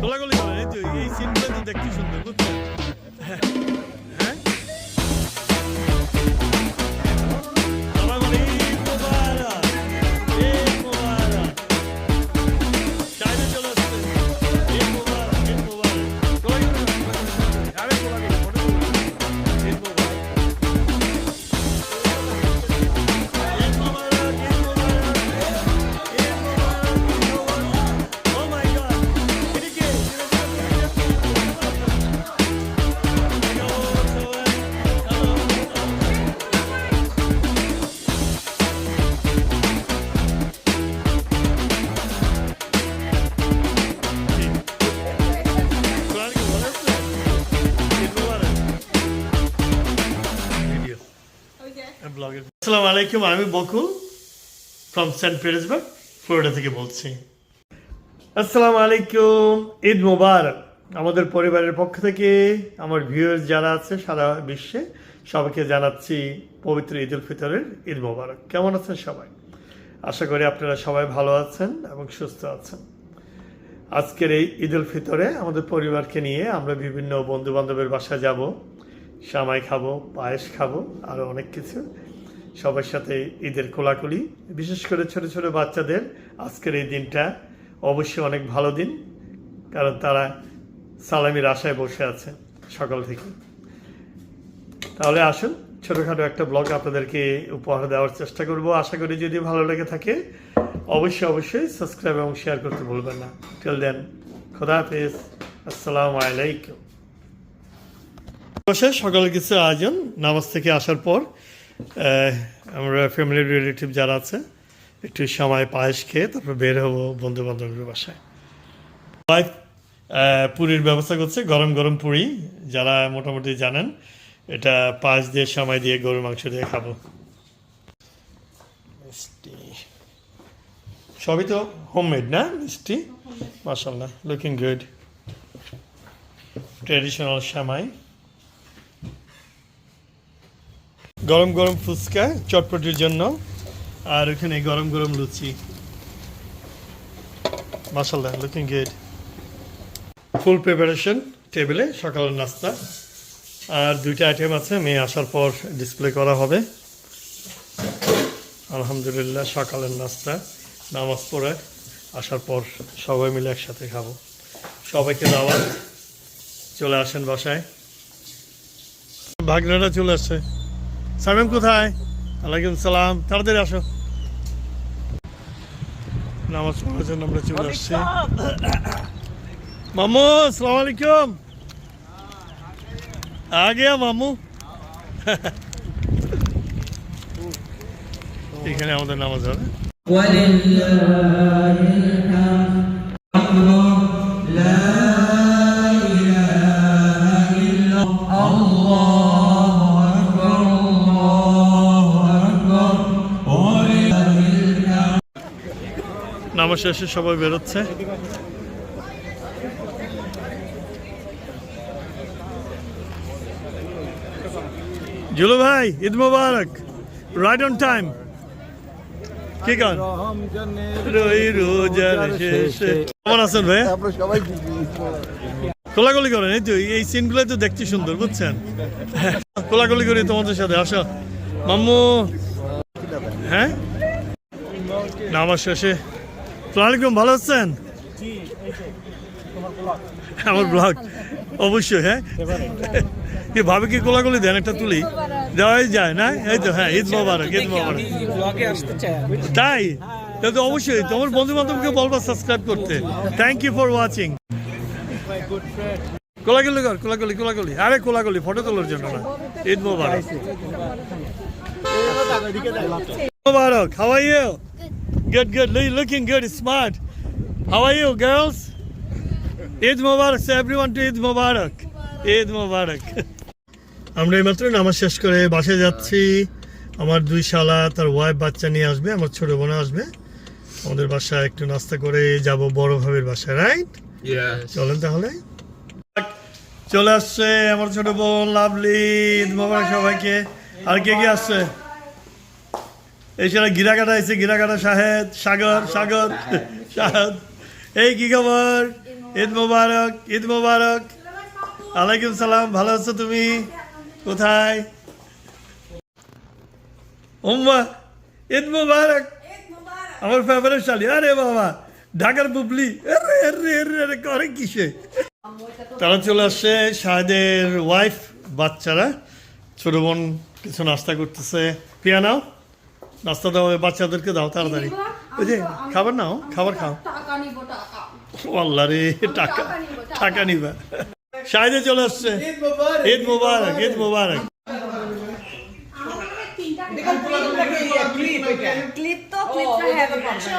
গোলাগুলি করে এই সিনগুলো তো দেখতে সুন্দর বুঝছেন আলাইকুম, আমি Bakul from Saint Petersburg Florida থেকে বলছি। আসসালামু আলাইকুম, ঈদ মোবারক। আমাদের পরিবারের পক্ষ থেকে আমার ভিউয়ার্স যারা আছে সারা বিশ্বে, সবাইকে জানাচ্ছি পবিত্র ঈদ উল ফিতরের ঈদ মোবারক। কেমন আছেন সবাই? আশা করি আপনারা সবাই ভালো আছেন এবং সুস্থ আছেন। আজকের এই ঈদ উল ফিতরে আমাদের পরিবারকে নিয়ে আমরা বিভিন্ন বন্ধু বান্ধবের বাসায় যাব, সামাই খাব, পায়েস খাব আরও অনেক কিছু। সবার সাথে ঈদের কোলাকুলি। বিশেষ করে ছোট ছোট বাচ্চাদের আজকের এই দিনটা অবশ্যই অনেক ভালো দিন, কারণ তারা সালামির আশায় বসে আছে সকাল থেকে। তাহলে আসুন, ছোটোখাটো একটা ব্লগ আপনাদেরকে উপহার দেওয়ার চেষ্টা করব। আশা করি যদি ভালো লেগে থাকে, অবশ্যই অবশ্যই সাবস্ক্রাইব এবং শেয়ার করতে ভুলবেন না। টেল দেন খোদা হাফেজ, আসসালামু আলাইকুম। সকালে কিছু আয়োজন নামাজ থেকে আসার পর আমরা ফ্যামিলি রিলেটিভ যারা আছে, একটু সময় পায়েস খেয়ে তারপর বের হব বন্ধু বান্ধবের বাসায় পুরীর ব্যবস্থা করছে, গরম গরম পুরি, যারা মোটামুটি জানেন, এটা পাঁচ দিয়ে, সময় দিয়ে গরুর মাংস দিয়ে খাব। মিষ্টি। সবই তো হোমমেড না, মিষ্টি? মাসাল্লাহ লুকিং গুড ট্রেডিশনাল সামাই গরম গরম ফুচকা, চটপটির জন্য, আর ওখানে গরম গরম লুচি। মাসাল্লাহ লুকিং গুড ফুল প্রিপারেশন টেবিলে সকালের নাস্তা। আর দুইটা আইটেম আছে, মেয়ে আসার পর ডিসপ্লে করা হবে। আলহামদুলিল্লাহ, সকালের নাস্তা, নামাজ পড়ে, আসার পর সবাই মিলে একসাথে খাব। সবাইকে দাওয়াত, চলে আসেন বাসায়। ভাগনাটা চলে আসছে। সামিম কোথায়? আলাইকুম সালাম। তাড়াতাড়ি আসো। নামাজ পড়ার জন্য আমরা চলে আসছি। মামু সালাম আলাইকুম। আগে মামু। এখানে আমাদের নামাজ হবে। নামাজ শেষে সবাই বেরোচ্ছে। জুলু ভাই, ঈদ মুবারক। রাইট অন টাইম কি গান? রই রোজার শেষে। কেমন আছেন ভাই? আমরা সবাই কোলাগুলি করেন, এই তো, এই সিনগুলো তো দেখতে সুন্দর, বুঝছেন? কোলাগুলি করি তোমাদের সাথে, আসো। মাম্মু। হ্যাঁ? নামাজ শেষে সালামালাইকুম ভালো আছেন? আমার ব্লগ অবশ্যই হ্যাঁ। কি ভাবে কি কোলাগুলি দেন একটা তুলি? দেওয়াই যায় না? এই তো হ্যাঁ ঈদ মোবারক ঈদ মোবারক। তাই? তো অবশ্যই, তোমার বন্ধু বান্ধবকে বলবা সাবস্ক্রাইব করতে। থ্যাংক ইউ ফর ওয়াচিং কোলাগুলি কর কোলাগুলি কোলাগুলি আরে কোলাগুলি ফটো তোলার জন্য না। ঈদ মোবারক। মোবারক how good good looking good smart how are you girls Eid Mobarak say everyone to Eid মোবারক ঈদ মোবারক আমরা এইমাত্র নামাজ শেষ করে বাসে যাচ্ছি। আমার দুই শালা তার ওয়াইফ বাচ্চা নিয়ে আসবে আমার ছোট বোন আসবে। আমাদের বাসায় একটু নাস্তা করে যাব বড় ভাবের বাসায় রাইট চলেন তাহলে। চলে আসছে আমার ছোট বোন লাভলি ঈদ মোবারক সবাইকে। আর কে কে আসছে? এছাড়া গিরাকাটা এসে গিরাকাটা শাহেদ সাগর সাগর শাহেদ এই কি খবর? ঈদ মোবারক ঈদ মোবারক। আলাইকুম সালাম ভালো আছো তুমি? কোথায়? ওম্মা ঈদ মোবারক। আমার ফেভারিট শালি। আরে বাবা ঢাকার বুবলি। আরে আরে আরে আরে করে কিসে? তারা চলে আসছে শাহেদের ওয়াইফ বাচ্চারা। ছোট বোন কিছু নাস্তা করতেছে। পিয়া নাও। নাস্তা দাও বাচ্চাদেরকে দাও তাড়াতাড়ি। ওই যে খাবার নাও খাবার খাও। আল্লাহ রে টাকা টাকা নিবা শাহেদে চলে আসছে। ঈদ মুবারক। ঈদ মুবারক ক্লিপ তো ক্লিপটা হ্যাভ করছে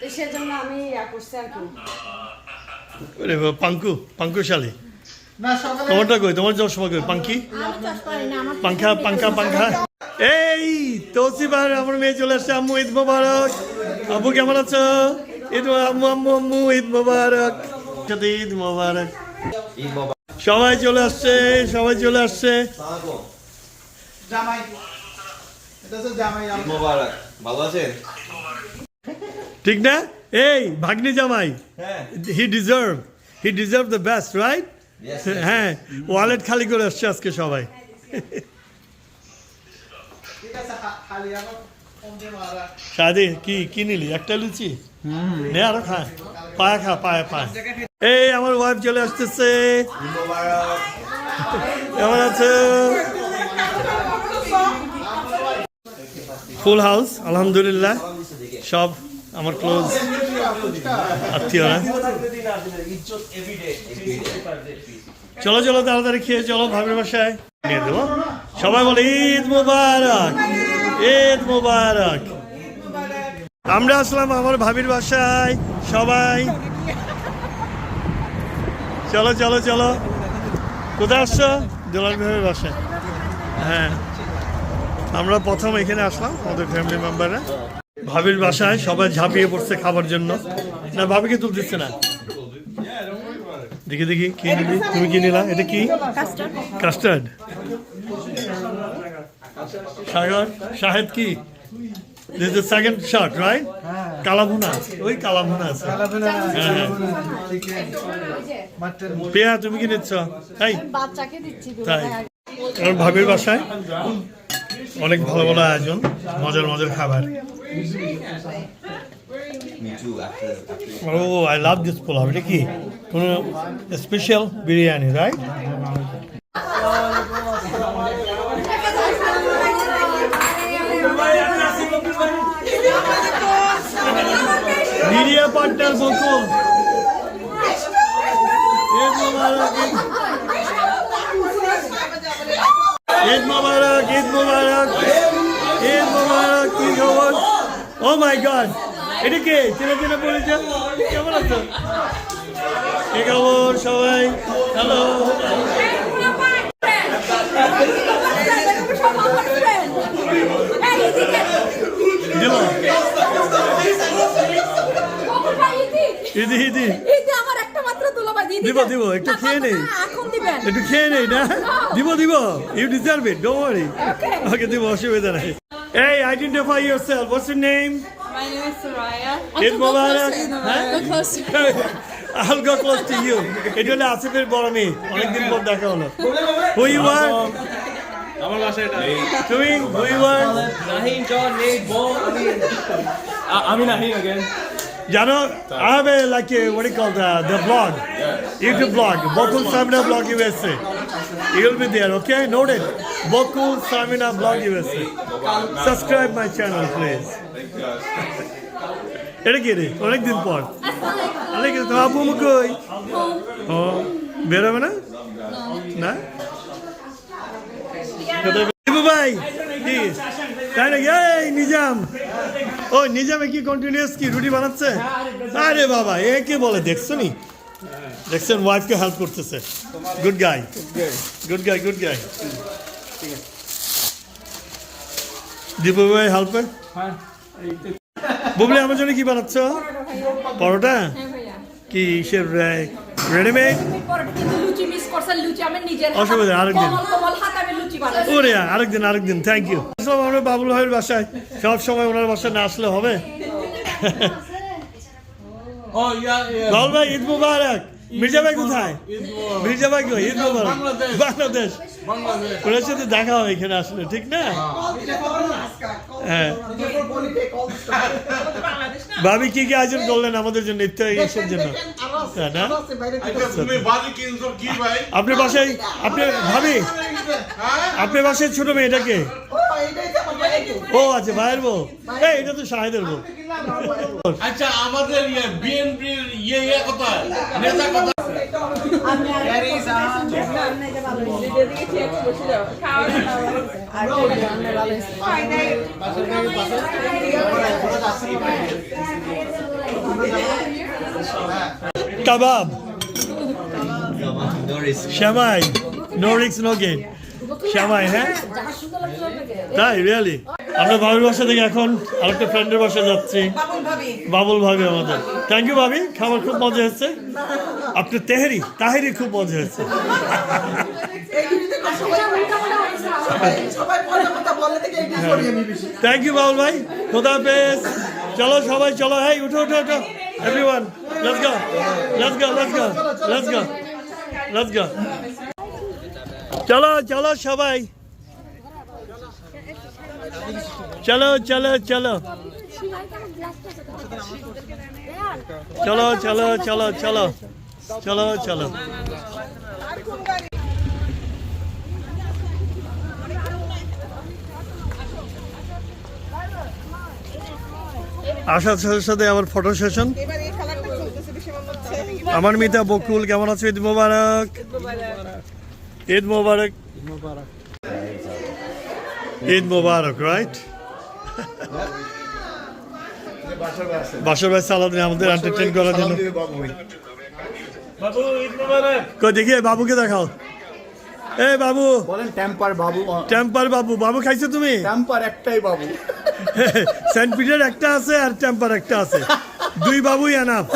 তো সেজন্য আমি করছি আর কি। পাঙ্কু পাঙ্কু শালি তোমারটা কই? তোমার চশমা কই? পাঙ্কি? পাঙ্খা পাঙ্খা পাঙ্খা। এই তৌসিবার আমার মেয়ে চলে আসছে। আম্মু ঈদ মোবারক। আব্বু কেমন আছো? ঈদ আম্মু আম্মু আম্মু ঈদ মোবারক। সাথে ঈদ মোবারক। সবাই চলে আসছে সবাই চলে আসছে। জামাই। এটা তো জামাই আমার মোবারক। ভালো আছেন? ঠিক না? এই ভাগ্নি জামাই। হ্যাঁ। He deserve he deserve the best right হ্যাঁ ওয়ালেট খালি করে আসছে আজকে সবাই ঠিক আছে খা- খালি আমার ফোন দিয়ে মারা সাদি, কি কি নিলি? একটা লুচি? নে আরও খা। পায়া খা পায়া পায়া এই, আমার ওয়াইফ চলে আসতেছে। কেমন আছো? ফুল হাউস আলহামদুলিল্লাহ। সব আমার ক্লোজ আত্মীয়রা। চলো চলো, তাড়াতাড়ি খেয়ে চলো, ভাবির বাসায়। নিয়ে দেবো। সবাই বলে, ঈদ মুবারক। ঈদ মুবারক। আমরা আসলাম আমার ভাবির বাসায় সবাই। চলো চলো চলো। কোথায় আসছো? দোলাল ভাইয়ের বাসায়। হ্যাঁ। আমরা প্রথম এখানে আসলাম আমাদের ফ্যামিলি মেম্বাররা ভাবির বাসায় সবাই ঝাঁপিয়ে পড়ছে খাবার জন্য। না ভাবিকে তুলতেছে না। দেখি দেখি কি নিলি? তুমি কি নিলা? এটা কি? কাস্টার্ড সাগর শাহেদ কি? This the second shot right kala bhuna ওই কালাভুনা আছে। হ্যাঁ হ্যাঁ। পেয়া তুমি কি নিচ্ছ? এই। বাচ্চাকে দিচ্ছি তাই। আমার ভাবির বাসায়। অনেক ভালো ভালো আয়োজন মজার মজার খাবার। ও আই লাভ দিস পোলাও এটা কি? কোনো special biryani right media partner Bakul Eid মোবারক ঈদ মোবারক ঈদ মোবারক কি খবর ও মাই গড এটা কে চেনা চেনা পরিচয় কেমন আছো কি খবর সবাই হ্যালো দিল ইদি ইদি। আমার একটা মাত্র দুলাভাই দিয়ে দিব, দিব, একটু খেয়ে নেই। এখন দিবেন। একটু খেয়ে নেই না? দিব দিব। You deserve it don't worry okay দিব অসুবিধা নাই। এই identify yourself what's your name My name is Soraya. মোবারক হ্যাঁ Go close. I'll go close to you. এটা হলো আসিফের বড় মেয়ে। অনেকদিন পর দেখা হলো। হু ইউ আর আমার বাসায় এটা। তুমি? হু ইউ আর নাহিন জন নেট বল আমি। Nahin again জানো I have a like a what do you call the the blog YouTube blog Bokul Samina blog USA you'll be there okay note it Bokul Samina blog USA subscribe my channel please এটা কি রে অনেকদিন পর অনেক তো আপু মুকই ও বেরোবে না না ইবু ভাই। তাই না এই নিজাম। ও নিজামে কি কন্টিনিউস কি রুটি বানাচ্ছে? আরে বাবা এ কে বলে দেখছ নি? দেখছেন ওয়াইফকে হেল্প করতেছে। Good guy good guy good guy Dipu ভাই হেল্প বুবলি আমার জন্য কি বানাচ্ছ? পরোটা? কি সে রেডিমেড লুচি মিস করছেন লুচি আমি নিজের অসুবিধা, আরেকদিন। ওরে আরেকদিন আরেকদিন থ্যাংক ইউ আসলাম আমরা বাবুল ভাইয়ের বাসায় সব সময় ওনার বাসায় না আসলে হবে yeah. ভাই ঈদ মুবারক মির্জা ভাই কোথায়? মির্জা ভাই কই? ঈদ মুবারক। বাংলাদেশ। ওনার সাথে দেখা হয় এখানে আসলে ঠিক না? হ্যাঁ। ভাবি কি কি আয়োজন করলেন আমাদের জন্য ইত্যাদি এসের জন্য? হ্যাঁ, না? আচ্ছা আপনি বাসায় আপনি ভাবি হ্যাঁ? আপনি বাসায় ছোট মেয়েটাকে ও আচ্ছা ভাইয়ের বউ। এই এটা তো শাহেদের বউ। আচ্ছা আমাদের ইয়ে, বিএনপির ইয়ে ইয়ে কথা নেতা কথা। কাবাব। শ্যামাই নো রিক্স নো গেম শ্যামাই হ্যাঁ তাই রিয়েলি আমরা ভাবির বাসা থেকে এখন আরেকটা ফ্রেন্ডের বাসা যাচ্ছি। বাবুল ভাবি আমাদের। থ্যাংক ইউ ভাবি। খাবার খুব মজা হচ্ছে আপনার তেহেরি? তাহেরি খুব মজা হচ্ছে থ্যাংক ইউ বাবুল ভাই। খোদা হাফেজ। চলো সবাই, চলো। হ্যাঁ উঠো উঠো উঠো। Everyone let's go let's go let's go let's go let's go চলো চলো সবাই। চলো চলো চলো। চলো চলো চলো চলো। চলো চলো। আসার সাথে সাথে আমার ফটো সেশন আমার মিতা বকুল, কেমন আছো? মোবারক। ঈদ মোবারক। ঈদ মোবারক রাইট বাসার ভাই সালাদিন আমাদের এন্টারটেইন করার জন্য। কই দেখি বাবুকে দেখাও। এ বাবু। বলেন টেম্পার বাবু টেম্পার বাবু বাবু খাইছো তুমি? টেম্পার একটাই বাবু। সেন্ট পিটার একটা আছে আর টেম্পার একটা আছে। দুই বাবুই এনাফ।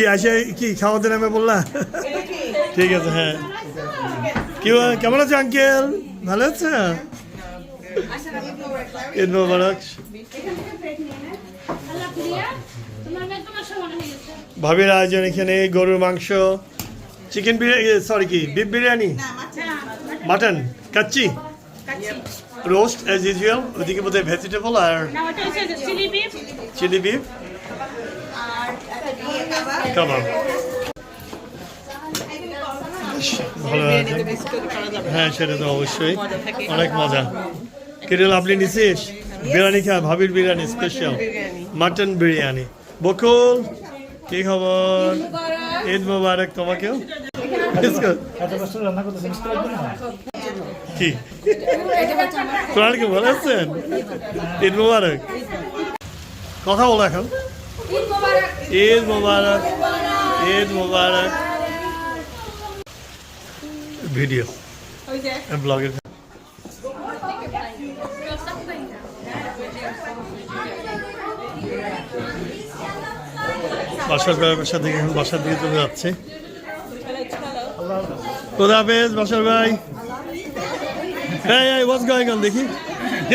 কি আসে কি খাওয়াতে নামে বললা? ঠিক আছে হ্যাঁ। কি কেমন আছে আঙ্কেল? ভালো আছে? ঈদ মোবারক। ভাবির আয়োজন এখানে গরুর মাংস চিকেন বিরিয়ানি সরি কি beef biryani mutton kacchi? Roast as usual ওদিকে বোধহয় ভেজিটেবল আর চিলি বিফ কাবাব ভালো হ্যাঁ সেটা তো অবশ্যই। অনেক মজা। কেটে আপনি নিছিস? বিরিয়ানি খা ভাবির বিরিয়ানি স্পেশাল মাটন বিরিয়ানি। বকুল কি খবর? ঈদ মোবারক তোমাকেও। কি তোমার কি? ভালো আছেন ঈদ মোবারক। কথা বলো এখন। ঈদ মোবারক ঈদ মোবারক। ভিডিও। ব্লগের বাসার বাসার দিকে এখন বাসার দিকে চলে যাচ্ছে। খোদা হাফেজ বাসার ভাই? হ্যাঁ ওয়াজ গোয়িং অন দেখি?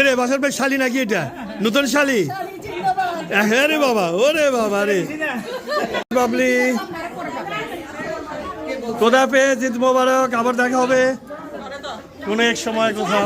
রে বাসার ভাই শালি নাকি এটা? নতুন শালি? হ্যাঁ রে বাবা, ওরে বাবা রে। বাবলি কোথা পেয়ে জিত মোবারক? আবার দেখা হবে। কোনো এক সময় কোথাও।